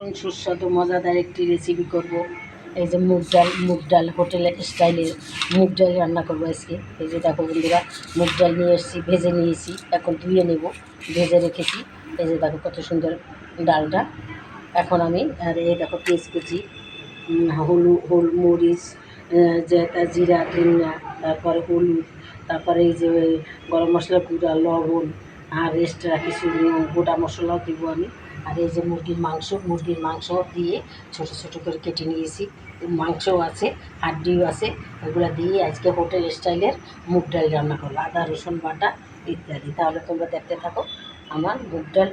সুস্বাদু মজাদার একটি রেসিপি করব। এই যে মুগ ডাল মুগ ডাল হোটেলের স্টাইলের মুগ ডাল রান্না করব আজকে। এই যে দেখো বন্ধুরা মুগ ডাল নিয়ে এসেছি ভেজে নিয়েছি এখন ধুয়ে নেব ভেজে রেখেছি। এই যে দেখো কত সুন্দর ডালটা। এখন আমি আর এই দেখো পেঁয়াজ কুচি হলু হল মরিচ আহ, যে তা জিরা ধনিয়া তারপরে হলুদ তারপরে এই যে গরম মশলা গুঁড়া লবণ আর এক্সট্রা কিছু গোটা মশলাও দেবো আমি। আর এই যে মুরগির মাংস মুরগির মাংস দিয়ে ছোটো ছোটো করে কেটে নিয়েছি। মাংসও আছে, হাড্ডিও আছে, এগুলো দিয়ে আজকে হোটেল স্টাইলের মুগ ডাল রান্না করব। আদা, রসুন বাটা ইত্যাদি। তাহলে তোমরা দেখতে থাকো আমার মুগ ডাল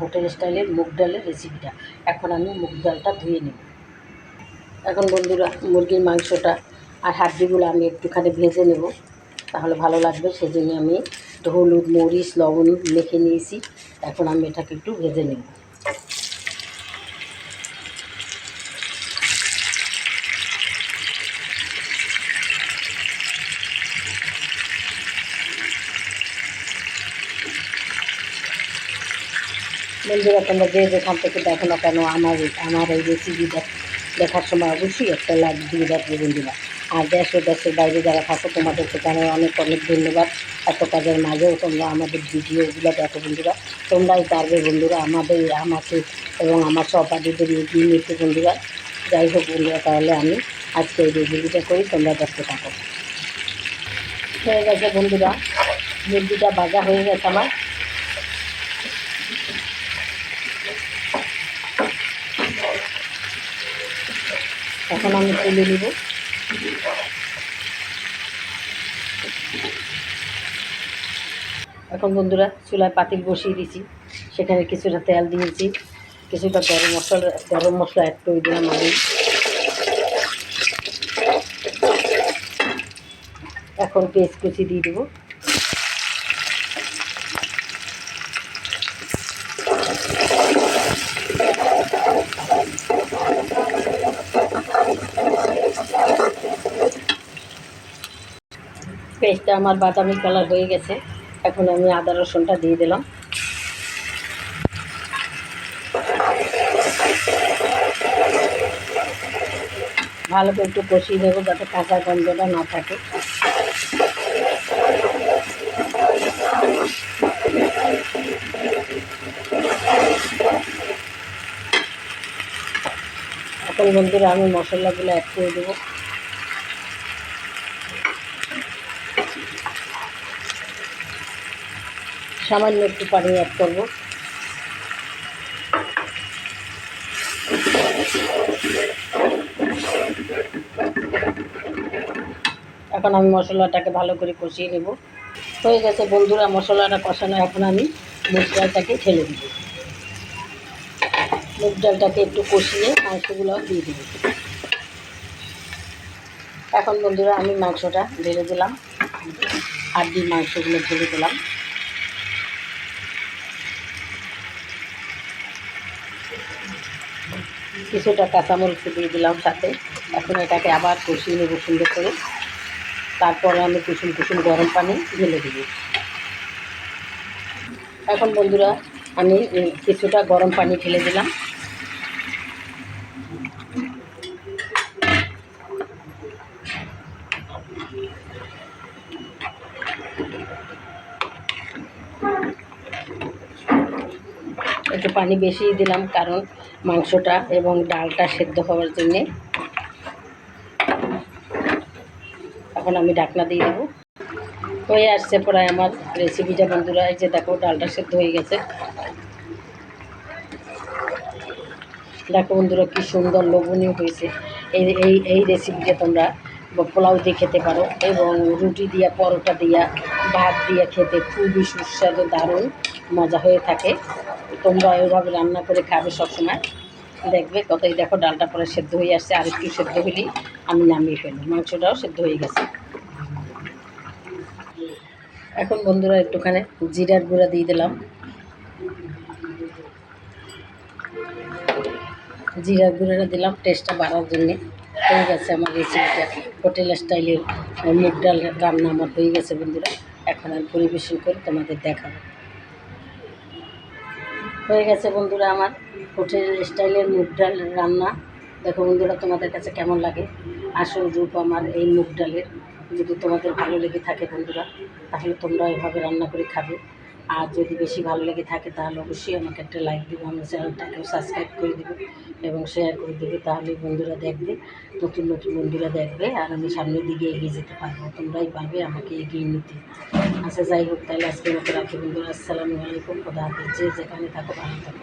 হোটেল স্টাইলের মুগ ডালের রেসিপিটা এখন আমি মুগ ডালটা ধুয়ে নেব। এখন বন্ধুরা, মুরগির মাংসটা আর হাড্ডিগুলো আমি একটুখানি ভেজে নেব। তাহলে ভালো লাগবে, সেজন্য আমি হলুদ, মরিচ, লবণ মেখে নিয়েছি। এখন আমি এটাকে একটু ভেজে নেব। বন্ধুরা, তোমরা যে যেখান থেকে দেখো না কেন, আমার আমার এই রেসিপি দেখার সময় অবশ্যই একটা লাইক দিয়ে দেখবে বন্ধুরা। আর দেশ ও দেশের বাইরে যারা থাকো, তোমাদেরকে জানাই অনেক অনেক ধন্যবাদ। এত কাজের মাঝেও তোমরা আমাদের ভিডিওগুলো দেখো বন্ধুরা। তোমরাই পারবে বন্ধুরা আমাদের, আমাকে এবং আমার সহপাঠীদের এগিয়ে নিতে বন্ধুরা। যাই হোক বন্ধুরা, তাহলে আমি আজকে এই রেসিপিটা করি, তোমরা দেখতে থাকো। হয়ে গেছে বন্ধুরা মুরগিটা ভাজা হয়ে গেছে আমার। এখন আমি তুলে নিব। এখন বন্ধুরা চুলায় পাতিল বসিয়ে দিয়েছি। সেখানে কিছুটা তেল দিয়েছি, কিছুটা গরম মশলা গরম মশলা অ্যাড করে দিলাম আমি। এখন পেস্ট কুচি দিয়ে দেবো। পেস্টটা আমার বাদামি কালার হয়ে গেছে। এখন আমি আদা রসুনটা দিয়ে দিলাম। ভালো করে একটু কষিয়ে দেবো যাতে কাঁচা গন্ধটা না থাকে। এখন বন্ধুরা আমি মশলাগুলো অ্যাড করে দেবো। সামান্য একটু পানি অ্যাড করব। এখন আমি মশলাটাকে ভালো করে কষিয়ে নেব। হয়ে গেছে বন্ধুরা, মশলাটা কষানো এখন আমি মুগ ডালটাকে ঢেলে দেবো। মুগ ডালটাকে একটু কষিয়ে মাংসগুলো দিয়ে দেবো। এখন বন্ধুরা, আমি মাংসটা ঢেলে দিলাম। হাড্ডির মাংসগুলো ঢেলে দিলাম। কিছুটা কাঁচামরিচ দিয়ে দিলাম সাথে। এখন এটাকে আবার কষিয়ে নেব সুন্দর করে। তারপরে আমি কুসুম কুসুম গরম পানি ঢেলে দিব। এখন বন্ধুরা, আমি কিছুটা গরম পানি ঢেলে দিলাম। একটু পানি বেশি দিলাম, কারণ মাংসটা এবং ডালটা সেদ্ধ হওয়ার জন্যে। এখন আমি ডাকনা দিয়ে দেবো। হয়ে আসছে প্রায় আমার রেসিপিটা বন্ধুরা। এই যে দেখো, ডালটা সেদ্ধ হয়ে গেছে। দেখো বন্ধুরা, কি সুন্দর লোভনীয় হয়েছে। এই এই এই রেসিপিটা তোমরা পোলাও দিয়ে খেতে পারো এবং রুটি দিয়া, পরোটা দিয়া, ভাত দিয়া খেতে খুবই সুস্বাদু, দারুণ, মজা হয়ে থাকে। তোমরা ওইভাবে রান্না করে খাবে সবসময়। দেখবে কতই দেখো ডালটা পরে সেদ্ধ হয়ে আসছে, আর একটু সেদ্ধ হলেই আমি নামিয়ে ফেলি মাংসটাও সেদ্ধ হয়ে গেছে। এখন বন্ধুরা একটুখানি জিরার গুঁড়া দিয়ে দিলাম। জিরার গুঁড়োটা দিলাম টেস্টটা বাড়ার জন্যে। হয়ে গেছে আমার রেসিপিটা হোটেল স্টাইলের মুগ ডাল রান্না আমার হয়ে গেছে বন্ধুরা। এখন আমি পরিবেশন করে তোমাদের দেখাবো। হয়ে গেছে বন্ধুরা আমার হোটেল স্টাইলের মুগ ডাল রান্না। দেখো বন্ধুরা, তোমাদের কাছে কেমন লাগে? আসল রূপ আমার এই মুগ ডালের। যদি তোমাদের ভালো লেগে থাকে বন্ধুরা, তাহলে তোমরা এভাবে রান্না করে খাবে। আর যদি বেশি ভালো লেগে থাকে তাহলে অবশ্যই আমাকে একটা লাইক দেবে, আমার চ্যানেলটাকেও সাবস্ক্রাইব করে দেবে এবং শেয়ার করে দেবে তাহলে বন্ধুরা দেখবে, নতুন নতুন বন্ধুরা দেখবে আর আমি সামনের দিকে এগিয়ে যেতে পারব, তোমরাই পারবে আমাকে এগিয়ে নিতে। আচ্ছা যাই হোক, তাহলে আজকের মতো রাখি বন্ধুরা, আসসালামু আলাইকুম, খোদা হাফিজ, যে যেখানে থাকো, ভালো থাকো।